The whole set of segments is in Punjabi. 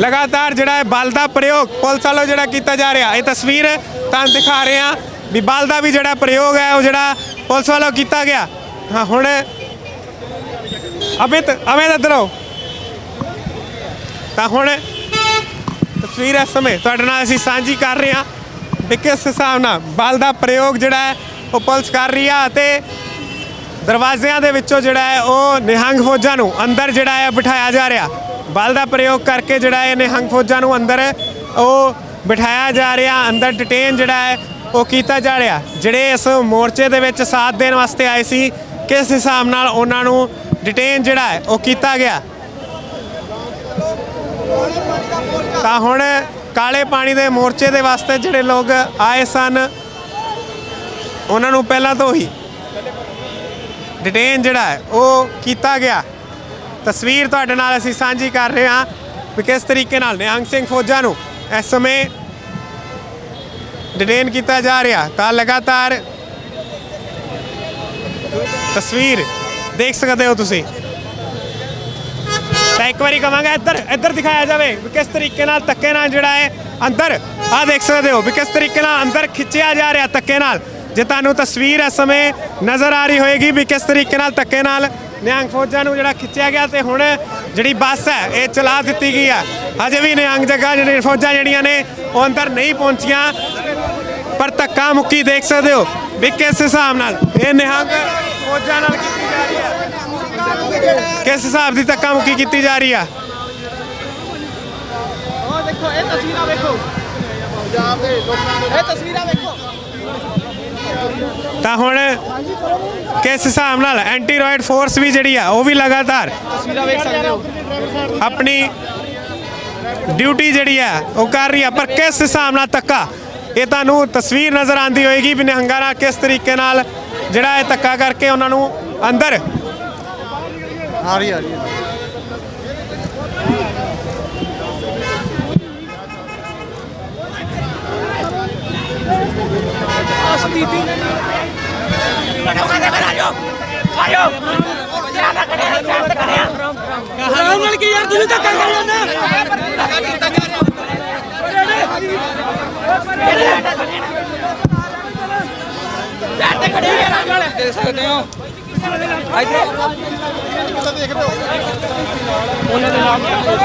ਲਗਾਤਾਰ ਜਿਹੜਾ ਹੈ ਬਲ ਦਾ ਪ੍ਰਯੋਗ ਪੁਲਿਸ ਵੱਲੋਂ ਜਿਹੜਾ ਕੀਤਾ ਜਾ ਰਿਹਾ। ਇਹ ਤਸਵੀਰ ਤੁਹਾਨੂੰ ਦਿਖਾ ਰਹੇ ਹਾਂ ਵੀ ਬਲ ਦਾ ਵੀ ਜਿਹੜਾ ਪ੍ਰਯੋਗ ਹੈ, ਉਹ ਜਿਹੜਾ ਪੁਲਿਸ ਵੱਲੋਂ ਕੀਤਾ ਗਿਆ। ਹਾਂ, ਹੁਣ ਅਮਿਤ ਅਮਿਤ ਇੱਧਰ ਤਾਂ ਹੁਣ ਤਸਵੀਰ ਇਸ ਸਮੇਂ ਤੁਹਾਡੇ ਨਾਲ ਅਸੀਂ ਸਾਂਝੀ ਕਰ ਰਹੇ ਹਾਂ ਵੀ ਕਿਸ ਹਿਸਾਬ ਨਾਲ ਬਲ ਦਾ ਪ੍ਰਯੋਗ ਜਿਹੜਾ ਹੈ, ਉਹ ਪੁਲਿਸ ਕਰ ਰਹੀ ਆ ਅਤੇ ਦਰਵਾਜ਼ਿਆਂ ਦੇ ਵਿੱਚੋਂ ਜਿਹੜਾ ਹੈ, ਉਹ ਨਿਹੰਗ ਫੌਜਾਂ ਨੂੰ ਅੰਦਰ ਜਿਹੜਾ ਹੈ ਬਿਠਾਇਆ ਜਾ ਰਿਹਾ। ਬਲ ਦਾ ਪ੍ਰਯੋਗ ਕਰਕੇ ਜਿਹੜਾ ਹੈ ਨਿਹੰਗ ਫੌਜਾਂ ਨੂੰ ਅੰਦਰ ਉਹ ਬਿਠਾਇਆ ਜਾ ਰਿਹਾ, ਅੰਦਰ ਡਿਟੇਨ ਜਿਹੜਾ ਹੈ, ਉਹ ਕੀਤਾ ਜਾ ਰਿਹਾ। ਜਿਹੜੇ ਇਸ ਮੋਰਚੇ ਦੇ ਵਿੱਚ ਸਾਥ ਦੇਣ ਵਾਸਤੇ ਆਏ ਸੀ, ਕਿਸ ਹਿਸਾਬ ਨਾਲ ਉਹਨਾਂ ਨੂੰ ਡਿਟੇਨ ਜਿਹੜਾ ਹੈ, ਉਹ ਕੀਤਾ ਗਿਆ? ਤਾਂ ਹੁਣ ਕਾਲੇ ਪਾਣੀ ਦੇ ਮੋਰਚੇ ਦੇ ਵਾਸਤੇ ਜਿਹੜੇ ਲੋਕ ਆਏ ਸਨ, ਉਹਨਾਂ ਨੂੰ ਪਹਿਲਾਂ ਤੋਂ ਹੀ ਡਿਟੇਨ ਜਿਹੜਾ ਹੈ, ਉਹ ਕੀਤਾ ਗਿਆ। ਤਸਵੀਰ ਤੁਹਾਡੇ ਨਾਲ ਅਸੀਂ ਸਾਂਝੀ ਕਰ ਰਹੇ ਹਾਂ ਵੀ ਕਿਸ ਤਰੀਕੇ ਨਾਲ ਨਿਹੰਗ ਸਿੰਘ ਫੌਜਾਂ ਨੂੰ ਇਸ ਸਮੇਂ ਡਿਟੇਨ ਕੀਤਾ ਜਾ ਰਿਹਾ। ਤਾਂ ਲਗਾਤਾਰ ਤਸਵੀਰ ਦੇਖ ਸਕਦੇ ਹੋ ਤੁਸੀਂ। ਤਾਂ ਇੱਕ ਵਾਰੀ ਕਵਾਂਗਾ ਇੱਧਰ ਇੱਧਰ ਦਿਖਾਇਆ ਜਾਵੇ ਵੀ ਕਿਸ ਤਰੀਕੇ ਨਾਲ ਧੱਕੇ ਨਾਲ ਜਿਹੜਾ ਹੈ ਅੰਦਰ ਆ ਦੇਖ ਸਕਦੇ ਹੋ ਵੀ ਕਿਸ ਤਰੀਕੇ ਨਾਲ ਅੰਦਰ ਖਿੱਚਿਆ ਜਾ ਰਿਹਾ ਧੱਕੇ ਨਾਲ। ਜੇ ਤੁਹਾਨੂੰ ਤਸਵੀਰ ਇਸ ਸਮੇਂ ਨਜ਼ਰ ਆ ਰਹੀ ਹੋਏਗੀ ਵੀ ਕਿਸ ਤਰੀਕੇ ਨਾਲ ਧੱਕੇ ਨਾਲ ਨਿਹੰਗ ਫੌਜਾਂ ਨੂੰ ਜਿਹੜਾ ਖਿੱਚਿਆ ਗਿਆ ਤੇ ਹੁਣ ਜਿਹੜੀ ਬੱਸ ਹੈ, ਇਹ ਚਲਾ ਦਿੱਤੀ ਗਈ ਹੈ। ਅਜੇ ਵੀ ਨਿਹੰਗ ਜਗ੍ਹਾ ਜਿਹੜੀ ਫੌਜਾਂ ਜਿਹੜੀਆਂ ਨੇ, ਉਹ ਅੰਦਰ ਨਹੀਂ ਪਹੁੰਚੀਆਂ। ਪਰ ਧੱਕਾ ਮੁੱਕੀ ਦੇਖ ਸਕਦੇ ਹੋ ਵੀ ਕਿਸ ਹਿਸਾਬ ਨਾਲ ਇਹ ਨਿਹੰਗ ਫੌਜਾਂ ਨਾਲ ਕੀਤੀ ਜਾ ਰਹੀ ਹੈ। ਕਿਸ ਹਿਸਾਬ ਦੀ ਧੱਕਾ ਮੁੱਕੀ ਕੀਤੀ ਜਾ ਰਹੀ ਆ? ਉਹ ਦੇਖੋ, ਇਹ ਤਸਵੀਰਾਂ ਵੇਖੋ। ਪੰਜਾਬ ਦੇ ਲੋਕਾਂ ਦੇ ਇਹ ਤਸਵੀਰਾਂ ਵੇਖੋ। ਤਾਂ ਹੁਣ ਕਿਸ ਹਿਸਾਬ ਨਾਲ ਐਂਟੀ ਫੋਰਸ ਵੀ ਜਿਹੜੀ ਆ, ਉਹ ਵੀ ਲਗਾਤਾਰ ਆਪਣੀ ਡਿਊਟੀ ਜਿਹੜੀ ਆ, ਉਹ ਕਰ ਰਹੀ ਆ। ਪਰ ਕਿਸ ਹਿਸਾਬ ਨਾਲ ਧੱਕਾ? ਇਹ ਤੁਹਾਨੂੰ ਤਸਵੀਰ ਨਜ਼ਰ ਆਂਦੀ ਹੋਏਗੀ ਵੀ ਨਿਹੰਗਾਰਾ ਕਿਸ ਤਰੀਕੇ ਨਾਲ ਜਿਹੜਾ ਇਹ ਧੱਕਾ ਕਰਕੇ ਉਹਨਾਂ ਨੂੰ ਅੰਦਰ ਆ ਰਹੀ ਆ ਰਹੀ ਆਰਾਮ ਨਾਲ ਕੀ ਯਾਰ ਤੁਸੀਂ ਧੱਕਾ ਕਰ ਲੈਂਦੇ ਦੇਖ ਸਕਦੇ ਹੋ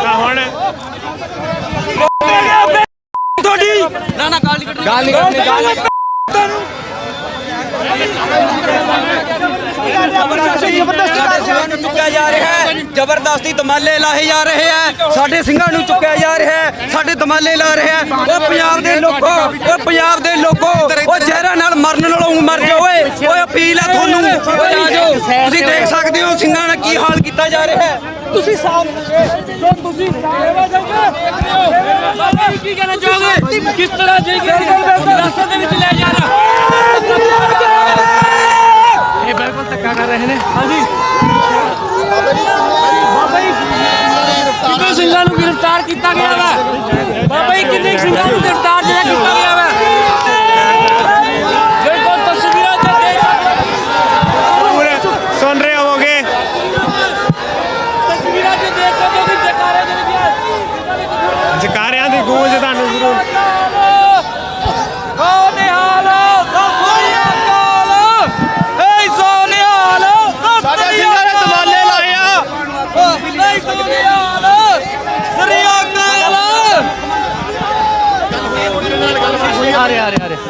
ਤਾਂ ਹੁਣ ਤੁਹਾਡੀ ਨਾ ਨਾ ਗਾਲ ਨਹੀਂ ਕੱਢਣੀ ਗਾਲ ਨਹੀਂ ਸਾਡੇ ਸਿੰਘਾਂ ਨੂੰ ਚੁੱਕਿਆ ਜਾ ਰਿਹਾ ਹੈ। ਜ਼ਬਰਦਸਤੀ ਦਮਾਲੇ ਲਾਹੇ ਜਾ ਰਹੇ ਹੈ। ਸਾਡੇ ਸਿੰਘਾਂ ਨੂੰ ਚੁੱਕਿਆ ਜਾ ਰਿਹਾ ਹੈ। ਸਾਡੇ ਦਮਾਲੇ ਲਾ ਰਿਹਾ ਹੈ। ਉਹ ਪੰਜਾਬ ਦੇ ਲੋਕੋ ਉਹ ਪੰਜਾਬ ਦੇ ਲੋਕੋ ਉਹ ਜ਼ਹਿਰਾਂ ਨਾਲ ਮਰਨ ਨਾਲੋਂ ਮਰ ਜਾਓ ਓਏ। ਓਏ ਅਪੀਲ ਹੈ ਤੁਹਾਨੂੰ। ਓਏ ਆ ਜਾਓ ਤੁਸੀਂ ਦੇਖ ਸਕਦੇ ਹੋ ਸਿੰਘਾਂ ਨਾਲ ਕੀ ਹਾਲ ਕੀਤਾ ਜਾ ਰਿਹਾ ਹੈ। ਤੁਸੀਂ ਸਾਹਮਣੇ ਜੋ ਤੁਸੀਂ ਕੀ ਕਹਿਣਾ ਚਾਹੋਗੇ? ਕਿਸ ਤਰ੍ਹਾਂ ਜੀ ਰਸਤੇ ਦੇ ਵਿੱਚ ਲੈ ਧੱਕਾ ਕਰ ਰਹੇ ਨੇ। ਹਾਂਜੀ ਬਾਬਾ ਜੀ ਕਿੰਨੇ ਸਿੰਘਾਂ ਨੂੰ ਗ੍ਰਿਫਤਾਰ ਕੀਤਾ ਗਿਆ ਵਾ ਬਾਬਾ ਜੀ ਕਿੰਨੇ ਸਿੰਘਾਂ ਨੂੰ ਗ੍ਰਿਫਤਾਰ ਜਿਹੜਾ ਕੀਤਾ ਗਿਆ ਵਾ ਬਿਲਕੁਲ ਤਸਵੀਰਾਂ ਚ ਦੇਖ ਪੂਰੇ ਸੁਣ ਰਹੇ ਹੋਵੋਗੇ ਤਸਵੀਰਾਂ ਚ ਦੇਖ ਸਕਦੇ ਹੋ ਕਿ ਜਕਾਰੇ ਦੇ ਵਿੱਚ ਜਕਾਰਿਆਂ ਦੀ ਗੂੰਜ ਤੁਹਾਨੂੰ ਜ਼ਰੂਰ ਕੋ ਨਿਹਾਲ ਸਤਿ ਅਕਾਲ ਏ ਸੋ ਨਿਹਾਲ ਸਾਡੇ ਸਿੰਘਾਂ ਨੇ ਦਮਾਲੇ ਲਾਏ ਆ ਏ ਸੋ ਨਿਹਾਲ ਸ੍ਰੀ ਅਕਾਲ ਆ ਰਹੇ ਆ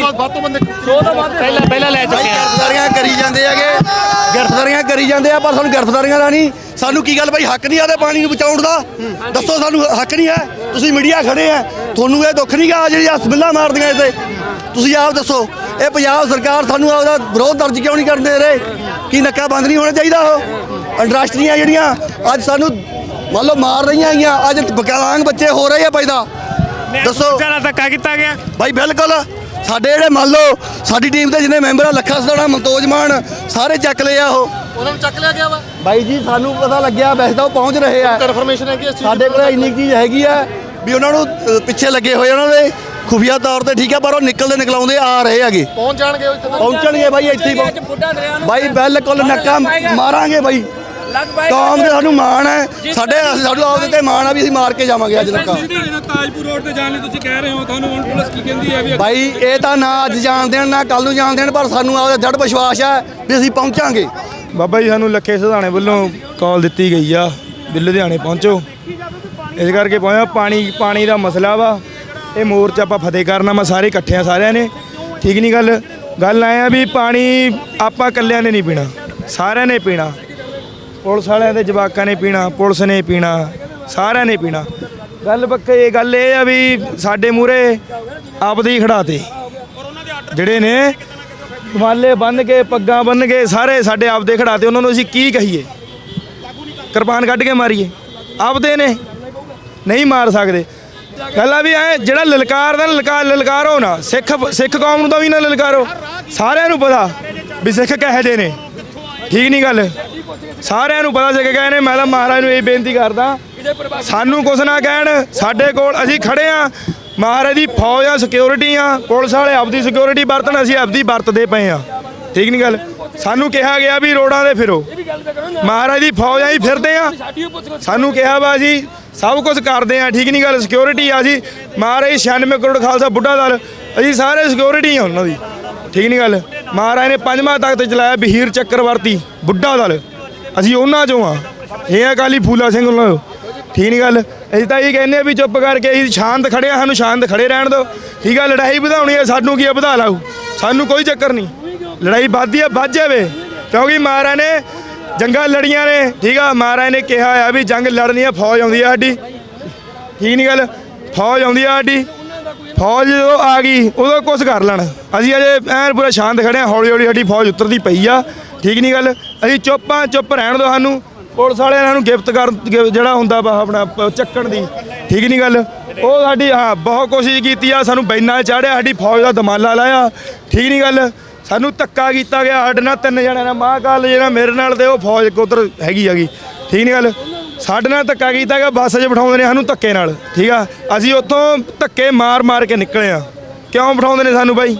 ਬਾਅਦ ਵੱਧ ਤੋਂ ਬੰਦੇ ਪਹਿਲਾਂ ਪਹਿਲਾਂ ਲੈ ਚੁੱਕੇ ਆ। ਗ੍ਰਿਫਤਾਰੀਆਂ ਕਰੀ ਜਾਂਦੇ ਹੈਗੇ। ਗ੍ਰਿਫਤਾਰੀਆਂ ਕਰੀ ਜਾਂਦੇ ਆ ਪਰ ਸਾਨੂੰ ਗ੍ਰਿਫਤਾਰੀਆਂ ਦਾ ਨਹੀਂ। ਸਾਨੂੰ ਕੀ ਗੱਲ ਭਾਈ ਹੱਕ ਨਹੀਂ ਆਦੇ ਪਾਣੀ ਨੂੰ ਬਚਾਉਣ ਦਾ। ਦੱਸੋ ਸਾਨੂੰ ਹੱਕ ਨਹੀਂ ਹੈ। ਤੁਸੀਂ ਮੀਡੀਆ ਖੜੇ ਆ। ਤੁਹਾਨੂੰ ਇਹ ਦੁੱਖ ਨਹੀਂ ਗਾ ਜਿਹੜੀ ਹਸਬਿੱਲਾ ਮਾਰਦੀਆਂ ਇੱਥੇ। ਤੁਸੀਂ ਆਪ ਦੱਸੋ ਇਹ ਪੰਜਾਬ ਸਰਕਾਰ ਸਾਨੂੰ ਆਪਦਾ ਵਿਰੋਧ ਦਰਜ ਕਿਉਂ ਨਹੀਂ ਕਰਨ ਦੇ ਰਹੇ? ਕੀ ਨੱਕਾ ਬੰਦ ਨਹੀਂ ਹੋਣਾ ਚਾਹੀਦਾ ਉਹ? ਇੰਡਸਟਰੀਆਂ ਜਿਹੜੀਆਂ ਅੱਜ ਸਾਨੂੰ ਮੰਨ ਲਓ ਮਾਰ ਰਹੀਆਂ ਹੈਗੀਆਂ। ਅੱਜ ਵਿਕਲਾਂਗ ਬੱਚੇ ਹੋ ਰਹੇ ਆ ਪੈਦਾ ਦੱਸੋ। ਧੱਕਾ ਕੀਤਾ ਗਿਆ। ਭਾਈ ਬਿਲਕੁਲ। ਸਾਡੇ ਜਿਹੜੇ ਮੰਨ ਲਓ ਸਾਡੀ ਟੀਮ ਦੇ ਜਿੰਨੇ ਮੈਂਬਰ ਆ ਲੱਖਾ ਸਦਾਣਾ ਮਨਤੋਜ ਮਾਨ ਸਾਰੇ ਚੱਕ ਲਏ ਆ ਉਹ। ਉਹਨਾਂ ਨੂੰ ਚੱਕ ਲਿਆ ਗਿਆ ਵਾ? ਬਾਈ ਜੀ ਸਾਨੂੰ ਪਤਾ ਲੱਗਿਆ ਵੈਸੇ ਤਾਂ ਉਹ ਪਹੁੰਚ ਰਹੇ ਆ। ਕਨਫਰਮੇਸ਼ਨ ਹੈ ਕਿ ਇਸ ਚੀਜ਼ ਸਾਡੇ ਕੋਲ ਇੰਨੀ ਕੁ ਚੀਜ਼ ਹੈਗੀ ਆ ਵੀ ਉਹਨਾਂ ਨੂੰ ਅ, ਪਿੱਛੇ ਲੱਗੇ ਹੋਏ ਉਹਨਾਂ ਦੇ ਖੁਫੀਆ ਤੌਰ ਤੇ ਠੀਕ ਆ ਪਰ ਉਹ ਨਿਕਲਦੇ ਨਿਕਲਾਉਂਦੇ ਆ ਰਹੇ ਹੈਗੇ। ਪਹੁੰਚ ਜਾਣਗੇ ਉਹ ਇੱਥੇ ਤੱਕ ਪਹੁੰਚਣਗੇ ਬਾਈ ਇੱਥੇ ਹੀ ਪਹੁੰਚ- ਬਾਈ ਬਿਲਕੁਲ ਨੱਕਾ ਮਾਰਾਂਗੇ ਬਾਈ। ਕੌਮ ਦੇ ਸਾਨੂੰ ਮਾਣ ਹੈ। ਸਾਡੇ ਸਾਨੂੰ ਆਪਦੇ ਤੇ ਮਾਣ ਆ ਵੀ ਅਸੀਂ ਮਾਰ ਕੇ ਜਾਵਾਂਗੇ ਅੱਜ ਨੱਕਾ ਤਾਜਪੁਰ ਰੋਡ ਤੇ ਜਾਣ ਲਈ ਤੁਸੀਂ ਕਹਿ ਰਹੇ ਹੋ ਤੁਹਾਨੂੰ ਹੁਣ ਪੁਲਿਸ ਕੀ ਕਹਿੰਦੀ ਹੈ ਵੀ ਬਾਈ ਇਹ ਤਾਂ ਨਾ ਅੱਜ ਜਾਣ ਦੇਣ ਨਾ ਕੱਲ ਨੂੰ ਜਾਣ ਦੇਣ ਪਰ ਸਾਨੂੰ ਆਪਦਾ ਦ੍ਰਿੜ ਵਿਸ਼ਵਾਸ ਹੈ ਵੀ ਅਸੀਂ ਪਹੁੰਚਾਂਗੇ। ਬਾਬਾ ਜੀ ਸਾਨੂੰ ਲੱਖੇ ਸਿਧਾਣੇ ਵੱਲੋਂ ਕਾਲ ਦਿੱਤੀ ਗਈ ਆ ਵੀ ਲੁਧਿਆਣੇ ਪਹੁੰਚੋ। ਇਸ ਕਰਕੇ ਪਹੁੰਚਿਆ ਪਾਣੀ ਪਾਣੀ ਦਾ ਮਸਲਾ ਵਾ ਇਹ ਮੋਰਚਾ ਆਪਾਂ ਫਤਿਹ ਕਰਨਾ ਮੈਂ ਸਾਰੇ ਇਕੱਠੇ ਆ ਸਾਰਿਆਂ ਨੇ। ਠੀਕ ਨਹੀਂ ਗੱਲ? ਗੱਲ ਆਏ ਆ ਵੀ ਪਾਣੀ ਆਪਾਂ ਇਕੱਲਿਆਂ ਨੇ ਨਹੀਂ ਪੀਣਾ ਸਾਰਿਆਂ ਨੇ ਪੀਣਾ। ਪੁਲਿਸ ਵਾਲਿਆਂ ਦੇ ਜਵਾਕਾਂ ਨੇ ਪੀਣਾ, ਪੁਲਿਸ ਨੇ ਪੀਣਾ, ਸਾਰਿਆਂ ਨੇ ਪੀਣਾ। ਗੱਲ ਪੱਕੇ ਗੱਲ ਇਹ ਆ ਵੀ ਸਾਡੇ ਮੂਰੇ ਆਪਦੇ ਹੀ ਖੜਾਤੇ। ਜਿਹੜੇ ਨੇ ਮਾਲੇ ਬੰਨ ਕੇ, ਪੱਗਾਂ ਬੰਨ ਕੇ ਸਾਰੇ ਸਾਡੇ ਆਪਦੇ ਖੜਾਤੇ, ਉਹਨਾਂ ਨੂੰ ਅਸੀਂ ਕੀ ਕਹੀਏ? ਕਿਰਪਾਨ ਕੱਢ ਕੇ ਮਾਰੀਏ। ਆਪਦੇ ਨੇ, ਨਹੀਂ ਮਾਰ ਸਕਦੇ। ਗੱਲ ਆ ਵੀ ਐ, ਜਿਹੜਾ ਲਲਕਾਰ ਦਾ ਲਲਕਾਰ ਲਲਕਾਰੋ ਨਾ, ਸਿੱਖ ਸਿੱਖ ਕੌਮ ਨੂੰ ਤਾਂ ਵੀ ਨਾ ਲਲਕਾਰੋ। ਸਾਰਿਆਂ ਨੂੰ ਪਤਾ ਵੀ ਸਿੱਖ ਕਹੇ ਦੇ ਨੇ। ਠੀਕ ਨਹੀਂ ਗੱਲ? ਸਾਰਿਆਂ ਨੂੰ ਪਤਾ ਸਿੱਖ ਇਹਨੇ ਮੈਂ ਤਾਂ ਮਹਾਰਾਜ ਨੂੰ ਇਹ ਬੇਨਤੀ ਕਰਦਾ। ਸਾਨੂੰ ਕੁਛ ਨਾ ਕਹਿਣ, ਸਾਡੇ ਕੋਲ ਅਸੀਂ ਖੜੇ ਆ ਮਹਾਰਾਜ ਦੀ ਫੌਜ ਆ ਸਿਕਿਉਰਿਟੀ ਆ, ਪੁਲਿਸ ਵਾਲੇ ਆਪਦੀ ਸਿਕਿਉਰਿਟੀ ਵਰਤਣ, ਅਸੀਂ ਆਪਦੀ ਵਰਤਦੇ ਪਏ ਆ ਠੀਕ ਨਹੀਂ ਗੱਲ? ਸਾਨੂੰ ਕਿਹਾ ਗਿਆ ਵੀ ਰੋਡਾਂ ਤੇ ਫਿਰੋ। ਮਹਾਰਾਜ ਦੀ ਫੌਜ ਆਈ ਫਿਰਦੇ ਆ ਸਾਨੂੰ ਕਿਹਾ ਵਾ ਜੀ ਸਭ ਕੁਝ ਕਰਦੇ ਆ ਠੀਕ ਨਹੀਂ ਗੱਲ? ਸਿਕਿਉਰਿਟੀ ਆ ਜੀ ਮਹਾਰਾਜ 96 ਕਰੋੜ ਖਾਲਸਾ ਬੁੱਢਾ ਦਲ, ਅਸੀਂ ਸਾਰੇ ਸਿਕਿਉਰਿਟੀ ਆ ਉਹਨਾਂ ਦੀ। ਠੀਕ ਨਹੀਂ ਗੱਲ? ਮਹਾਰਾਜ ਨੇ ਪੰਜਵਾਂ ਤਖਤ ਚਲਾਇਆ, ਬਹੀਰ ਚੱਕਰਵਰਤੀ ਬੁੱਢਾ ਦਲ। ਅਸੀਂ ਉਹਨਾਂ ਚੋਂ ਆ। ਇਹ ਆ ਕਾਲੀ ਫੂਲਾ ਸਿੰਘ ਉਹਨਾਂ ਚੋਂ। ਠੀਕ ਨਹੀਂ ਗੱਲ? ਅਸੀਂ ਤਾਂ ਇਹ ਕਹਿੰਦੇ ਆ ਵੀ ਚੁੱਪ ਕਰਕੇ ਅਸੀਂ ਸ਼ਾਂਤ ਖੜੇ ਆ, ਸਾਨੂੰ ਸ਼ਾਂਤ ਖੜੇ ਰਹਿਣ ਦਿਓ। ਠੀਕ ਆ, ਲੜਾਈ ਵਧਾਉਣੀ ਆ, ਸਾਨੂੰ ਕੀ ਆ, ਵਧਾ ਲਾਓ। ਸਾਨੂੰ ਕੋਈ ਚੱਕਰ ਨਹੀਂ ਲੜਾਈ ਵੱਧਦੀ ਆ, ਵੱਧ ਜਾਵੇ। ਕਿਉਂਕਿ ਮਹਾਰਾਜ ਨੇ ਜੰਗਾਂ ਲੜੀਆਂ ਨੇ। ਠੀਕ ਆ, ਮਹਾਰਾਜ ਨੇ ਕਿਹਾ ਆ ਵੀ ਜੰਗ ਲੜਨੀ ਆ, ਫੌਜ ਆਉਂਦੀ ਆ ਸਾਡੀ। ਠੀਕ ਨਹੀਂ ਗੱਲ? ਫੌਜ ਆਉਂਦੀ ਆ ਸਾਡੀ। ਫੌਜ ਜਦੋਂ ਆ ਗਈ, ਉਦੋਂ ਕੁਝ ਕਰ ਲੈਣ। ਅਸੀਂ ਅਜੇ ਐਨ ਪੂਰਾ ਸ਼ਾਂਤ ਖੜੇ ਆ ਹੌਲੀ ਹੌਲੀ ਸਾਡੀ ਫੌਜ ਉਤਰਦੀ ਪਈ ਆ। ਠੀਕ ਨਹੀਂ ਗੱਲ? ਅਸੀਂ ਚੁੱਪ ਆ ਚੁੱਪ ਰਹਿਣ ਦਿਓ ਸਾਨੂੰ। ਪੁਲਿਸ ਵਾਲਿਆਂ ਇਹਨਾਂ ਨੂੰ ਗਿਫਟ ਕਰ ਗਿ- ਜਿਹੜਾ ਹੁੰਦਾ ਵਾ ਆਪਣਾ ਚੱਕਣ ਦੀ। ਠੀਕ ਨਹੀਂ ਗੱਲ? ਉਹ ਸਾਡੀ, ਹਾਂ, ਬਹੁਤ ਕੋਸ਼ਿਸ਼ ਕੀਤੀ ਆ, ਸਾਨੂੰ ਬੈਨਾਂ ਚਾੜਿਆ ਸਾਡੀ ਫੌਜ ਦਾ ਦਮਾਲਾ ਲਾਇਆ। ਠੀਕ ਨਹੀਂ ਗੱਲ? ਸਾਨੂੰ ਧੱਕਾ ਕੀਤਾ ਗਿਆ, ਸਾਡੇ ਨਾਲ ਤਿੰਨ ਜਣਿਆਂ ਨਾਲ ਮਹਾਕਾਲ ਜਿਹੜਾ ਮੇਰੇ ਨਾਲ ਤੇ ਉਹ ਫੌਜ ਉਧਰ ਹੈਗੀ ਹੈਗੀ। ਠੀਕ ਨਹੀਂ ਗੱਲ? ਸਾਡੇ ਨਾਲ ਧੱਕਾ ਕੀਤਾ ਗਿਆ, ਬੱਸ 'ਚ ਬਿਠਾਉਂਦੇ ਨੇ ਸਾਨੂੰ ਧੱਕੇ ਨਾਲ। ਠੀਕ ਆ? ਅਸੀਂ ਉੱਥੋਂ ਧੱਕੇ ਮਾਰ ਮਾਰ ਕੇ ਨਿਕਲੇ ਆ। ਕਿਉਂ ਬਿਠਾਉਂਦੇ ਨੇ ਸਾਨੂੰ ਬਾਈ?